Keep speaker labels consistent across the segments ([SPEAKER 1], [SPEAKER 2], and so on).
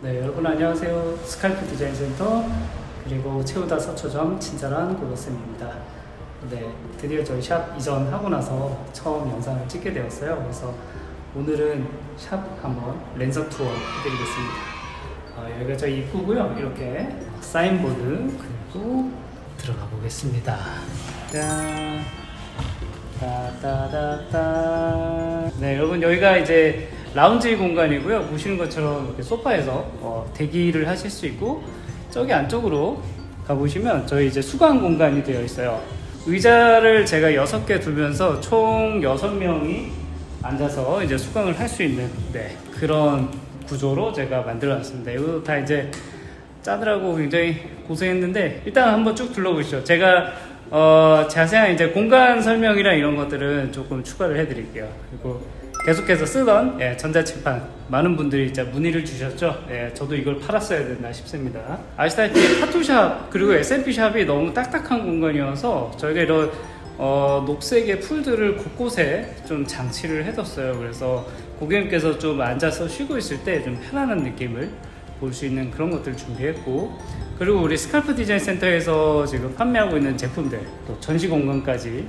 [SPEAKER 1] 네, 여러분 안녕하세요. 스칼프 디자인 센터 그리고 채우다 서초점 친절한 고로쌤입니다. 네, 드디어 저희 샵 이전하고 나서 처음 영상을 찍게 되었어요. 그래서 오늘은 샵 한번 랜서 투어 해드리겠습니다. 어, 여기가 저희 입구고요. 이렇게 사인보드 그리고 들어가 보겠습니다. 짠. 따따따따. 네, 여러분 여기가 이제 라운지 공간이고요. 보시는 것처럼 이렇게 소파에서 어, 대기를 하실 수 있고 저기 안쪽으로 가보시면 저희 이제 수강 공간이 되어 있어요. 의자를 제가 6개 두면서 총 6명이 앉아서 이제 수강을 할 수 있는 네, 그런 구조로 제가 만들어 놨습니다. 이거 다 이제 짜느라고 굉장히 고생했는데 일단 한번 쭉 둘러보시죠. 제가 어, 자세한 이제 공간 설명이랑 이런 것들은 조금 추가를 해드릴게요. 그리고 계속해서 쓰던 예, 전자칠판 많은 분들이 진짜 문의를 주셨죠. 예, 저도 이걸 팔았어야 됐나 싶습니다. 아시다시피 타투샵 그리고 SMP 샵이 너무 딱딱한 공간이어서 저희가 이런 어, 녹색의 풀들을 곳곳에 좀 장치를 해뒀어요. 그래서 고객님께서 좀 앉아서 쉬고 있을 때 좀 편안한 느낌을 볼 수 있는 그런 것들을 준비했고 그리고 우리 스칼프 디자인 센터에서 지금 판매하고 있는 제품들 또 전시 공간까지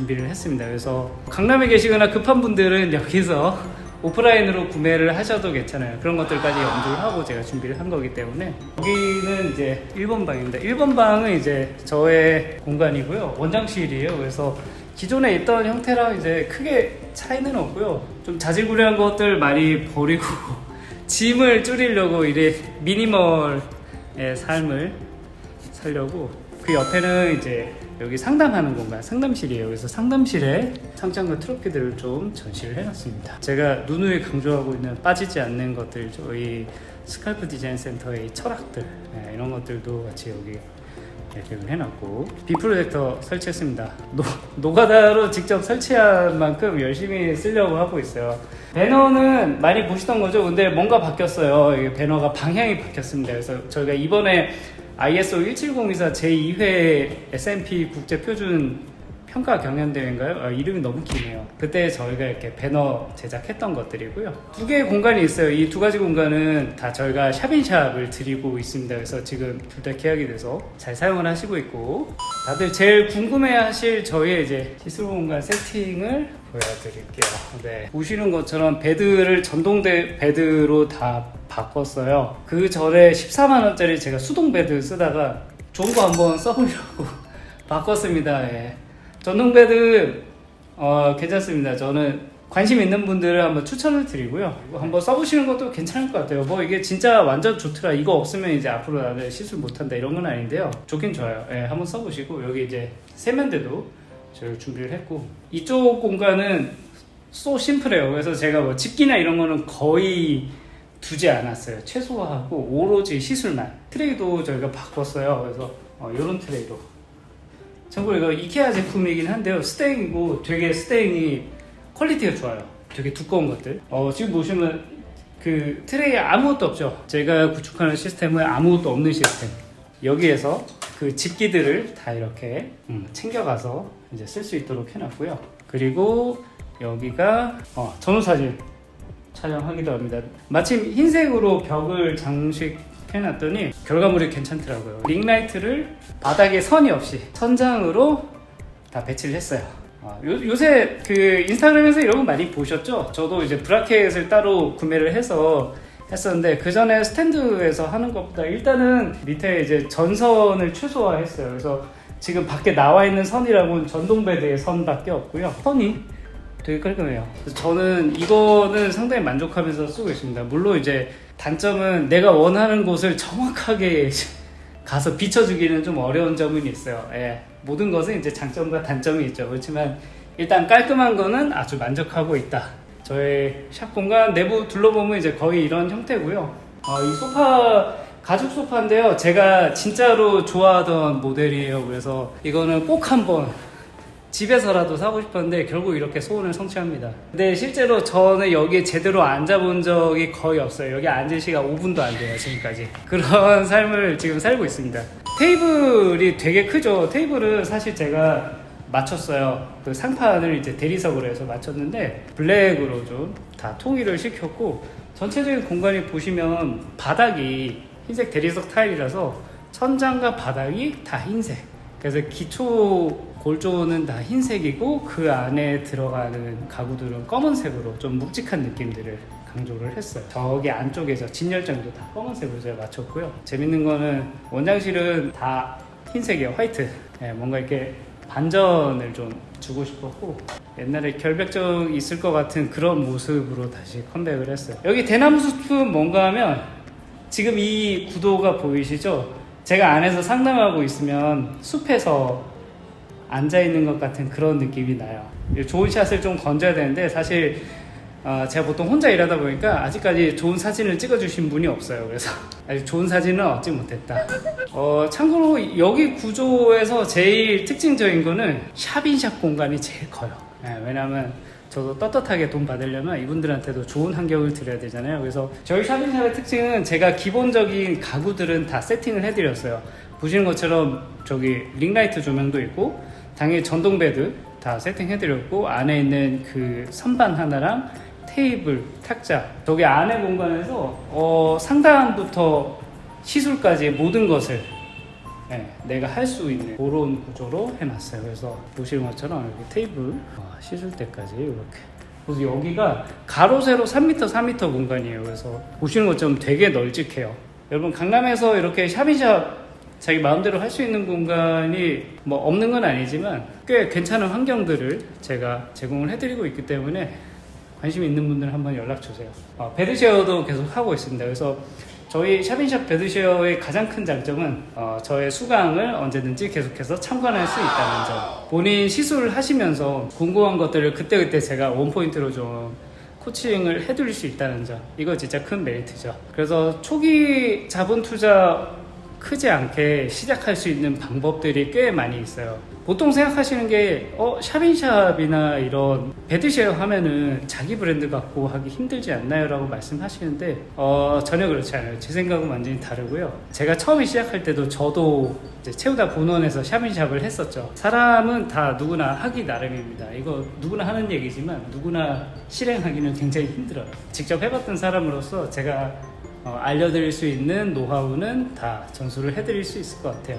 [SPEAKER 1] 준비를 했습니다. 그래서 강남에 계시거나 급한 분들은 여기서 오프라인으로 구매를 하셔도 괜찮아요. 그런 것들까지 염두를 하고 제가 준비를 한 거기 때문에 여기는 이제 1번 방입니다. 1번 방은 이제 저의 공간이고요. 원장실이에요. 그래서 기존에 있던 형태랑 이제 크게 차이는 없고요. 좀 자질구레한 것들 많이 버리고 짐을 줄이려고 이래 미니멀의 삶을 살려고 그 옆에는 이제 여기 상담하는 공간 상담실이에요. 그래서 상담실에 상장과 트로피들을 좀 전시를 해놨습니다. 제가 누누이 강조하고 있는 빠지지 않는 것들 저희 스칼프 디자인 센터의 철학들 네, 이런 것들도 같이 여기 계획을 해놨고 B 프로젝터 설치했습니다. 노, 노가다로 직접 설치한 만큼 열심히 쓰려고 하고 있어요. 배너는 많이 보시던 거죠. 근데 뭔가 바뀌었어요. 배너가 방향이 바뀌었습니다. 그래서 저희가 이번에 ISO 17024 제2회 S&P 국제표준 평가 경연대회인가요? 아, 이름이 너무 기네요. 그때 저희가 이렇게 배너 제작했던 것들이고요. 두 개의 공간이 있어요. 이 두 가지 공간은 다 저희가 샵인샵을 드리고 있습니다. 그래서 지금 둘 다 계약이 돼서 잘 사용을 하시고 있고 다들 제일 궁금해 하실 저희의 이제 시술 공간 세팅을 보여드릴게요. 네. 보시는 것처럼 베드를 전동대 베드로 다 바꿨어요. 그 전에 14만 원짜리 제가 수동 베드 쓰다가 좋은 거 한번 써보려고 바꿨습니다. 예. 전동 베드 어, 괜찮습니다. 저는 관심 있는 분들을 한번 추천을 드리고요. 한번 써보시는 것도 괜찮을 것 같아요. 뭐 이게 진짜 완전 좋더라. 이거 없으면 이제 앞으로 나는 시술 못한다 이런 건 아닌데요. 좋긴 좋아요. 예, 한번 써보시고 여기 이제 세면대도 저희 준비를 했고 이쪽 공간은 소 심플해요. 그래서 제가 뭐 집기나 이런 거는 거의 두지 않았어요. 최소화하고 오로지 시술만. 트레이도 저희가 바꿨어요. 그래서 어, 이런 트레이로 참고로 이거 이케아 제품이긴 한데요. 스테인이고 되게 스테인이 퀄리티가 좋아요. 되게 두꺼운 것들. 어, 지금 보시면 그 트레이에 아무것도 없죠. 제가 구축하는 시스템은 아무것도 없는 시스템. 여기에서 그 집기들을 다 이렇게 음, 챙겨가서 이제 쓸 수 있도록 해놨고요. 그리고 여기가 어, 전후 사진 촬영하기도 합니다. 마침 흰색으로 벽을 장식 해놨더니 결과물이 괜찮더라고요. 링라이트를 바닥에 선이 없이 천장으로 다 배치를 했어요. 아, 요, 요새 그 인스타그램에서 거 많이 보셨죠? 저도 이제 브라켓을 따로 구매를 해서 했었는데 그 전에 스탠드에서 하는 것보다 일단은 밑에 이제 전선을 최소화했어요. 그래서 지금 밖에 나와 있는 선이라고는 전동 베드의 선밖에 없고요. 선이 되게 깔끔해요. 저는 이거는 상당히 만족하면서 쓰고 있습니다. 물론 이제 단점은 내가 원하는 곳을 정확하게 가서 비춰주기는 좀 어려운 점은 있어요. 예. 모든 것은 이제 장점과 단점이 있죠. 그렇지만 일단 깔끔한 거는 아주 만족하고 있다. 저의 샵 공간 내부 둘러보면 이제 거의 이런 형태고요. 어, 이 소파 가죽 소파인데요. 제가 진짜로 좋아하던 모델이에요. 그래서 이거는 꼭 한번 집에서라도 사고 싶었는데 결국 이렇게 소원을 성취합니다. 근데 실제로 저는 여기에 제대로 앉아본 적이 거의 없어요. 여기 앉은 시간 5분도 안 돼요, 지금까지. 그런 삶을 지금 살고 있습니다. 테이블이 되게 크죠. 테이블은 사실 제가 맞췄어요. 그 상판을 이제 대리석으로 해서 맞췄는데 블랙으로 좀 다 통일을 시켰고 전체적인 공간이 보시면 바닥이 흰색 대리석 타일이라서 천장과 바닥이 다 흰색. 그래서 기초 골조는 다 흰색이고 그 안에 들어가는 가구들은 검은색으로 좀 묵직한 느낌들을 강조를 했어요. 저기 안쪽에서 진열장도 다 검은색으로 제가 맞췄고요. 재밌는 거는 원장실은 다 흰색이에요. 화이트. 예, 뭔가 이렇게 반전을 좀 주고 싶었고 옛날에 결벽증 있을 것 같은 그런 모습으로 다시 컴백을 했어요. 여기 대나무 숲은 뭔가 하면 지금 이 구도가 보이시죠? 제가 안에서 상담하고 있으면 숲에서 앉아 있는 것 같은 그런 느낌이 나요. 좋은 샷을 좀 건져야 되는데 사실 어, 제가 보통 혼자 일하다 보니까 아직까지 좋은 사진을 찍어주신 분이 없어요. 그래서 아직 좋은 사진은 얻지 못했다. 어, 참고로 여기 구조에서 제일 특징적인 거는 샵인샵 공간이 제일 커요. 예, 왜냐하면 저도 떳떳하게 돈 받으려면 이분들한테도 좋은 환경을 드려야 되잖아요. 그래서 저희 샵인샵의 특징은 제가 기본적인 가구들은 다 세팅을 해드렸어요. 보시는 것처럼 저기 링라이트 조명도 있고 당연히 전동 베드 다 세팅해드렸고 안에 있는 그 선반 하나랑 테이블, 탁자 저기 안에 공간에서 어, 상단부터 시술까지 모든 것을 네, 내가 할 수 있는 그런 구조로 해놨어요. 그래서 보시는 것처럼 여기 테이블 어, 씻을 때까지 이렇게. 그래서 여기가 가로 세로 3m, 3m 공간이에요. 그래서 보시는 것처럼 되게 널찍해요. 여러분 강남에서 이렇게 샵인샵 자기 마음대로 할 수 있는 공간이 뭐 없는 건 아니지만 꽤 괜찮은 환경들을 제가 제공을 해드리고 있기 때문에 관심 있는 분들 한번 연락 주세요. 어, 베드쉐어도 계속 하고 있습니다. 그래서 저희 샵인샵 베드쉐어의 가장 큰 장점은 어, 저의 수강을 언제든지 계속해서 참관할 수 있다는 점. 본인 시술을 하시면서 궁금한 것들을 그때그때 제가 원포인트로 좀 코칭을 해드릴 수 있다는 점. 이거 진짜 큰 메리트죠. 그래서 초기 자본 투자 크지 않게 시작할 수 있는 방법들이 꽤 많이 있어요. 보통 생각하시는 게, 어, 샵인샵이나 이런 베드쉐어 하면은 자기 브랜드 갖고 하기 힘들지 않나요? 라고 말씀하시는데, 어, 전혀 그렇지 않아요. 제 생각은 완전히 다르고요. 제가 처음에 시작할 때도 저도 채우다 본원에서 샵인샵을 했었죠. 사람은 다 누구나 하기 나름입니다. 이거 누구나 하는 얘기지만 누구나 실행하기는 굉장히 힘들어요. 직접 해봤던 사람으로서 제가 어, 알려드릴 수 있는 노하우는 다 전수를 해드릴 수 있을 것 같아요.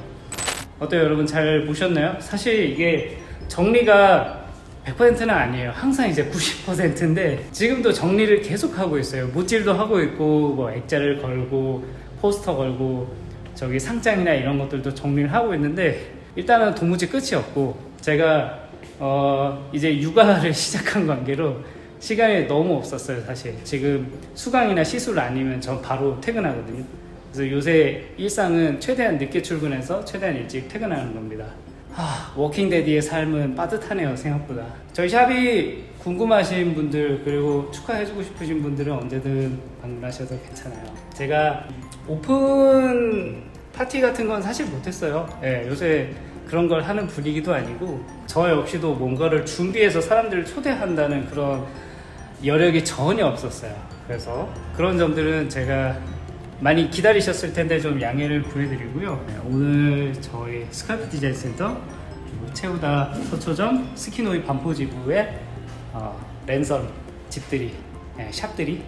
[SPEAKER 1] 어때요, 여러분? 잘 보셨나요? 사실 이게 정리가 100%는 아니에요. 항상 이제 90%인데 지금도 정리를 계속 하고 있어요. 못질도 하고 있고 뭐 액자를 걸고 포스터 걸고 저기 상장이나 이런 것들도 정리를 하고 있는데 일단은 도무지 끝이 없고 제가 어 이제 육아를 시작한 관계로 시간이 너무 없었어요 사실. 지금 수강이나 시술 아니면 전 바로 퇴근하거든요. 그래서 요새 일상은 최대한 늦게 출근해서 최대한 일찍 퇴근하는 겁니다. 하, 워킹데디의 삶은 빠듯하네요 생각보다. 저희 샵이 궁금하신 분들 그리고 축하해주고 싶으신 분들은 언제든 방문하셔도 괜찮아요. 제가 오픈 파티 같은 건 사실 못했어요. 예, 요새 그런 걸 하는 분위기도 아니고 저 역시도 뭔가를 준비해서 사람들을 초대한다는 그런 여력이 전혀 없었어요. 그래서 그런 점들은 제가 많이 기다리셨을 텐데 좀 양해를 구해드리고요. 네, 오늘 저희 스카이프 디자인 센터 채우다 서초점 스키노이 반포지부의 어, 랜선 집들이 네, 샵들이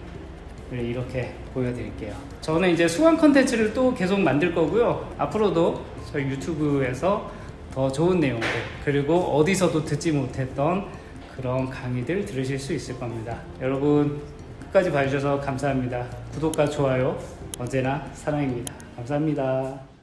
[SPEAKER 1] 이렇게 보여드릴게요. 저는 이제 수강 컨텐츠를 또 계속 만들 거고요. 앞으로도 저희 유튜브에서 더 좋은 내용들 그리고 어디서도 듣지 못했던 그런 강의들 들으실 수 있을 겁니다. 여러분 끝까지 봐주셔서 감사합니다. 구독과 좋아요 언제나 사랑입니다. 감사합니다.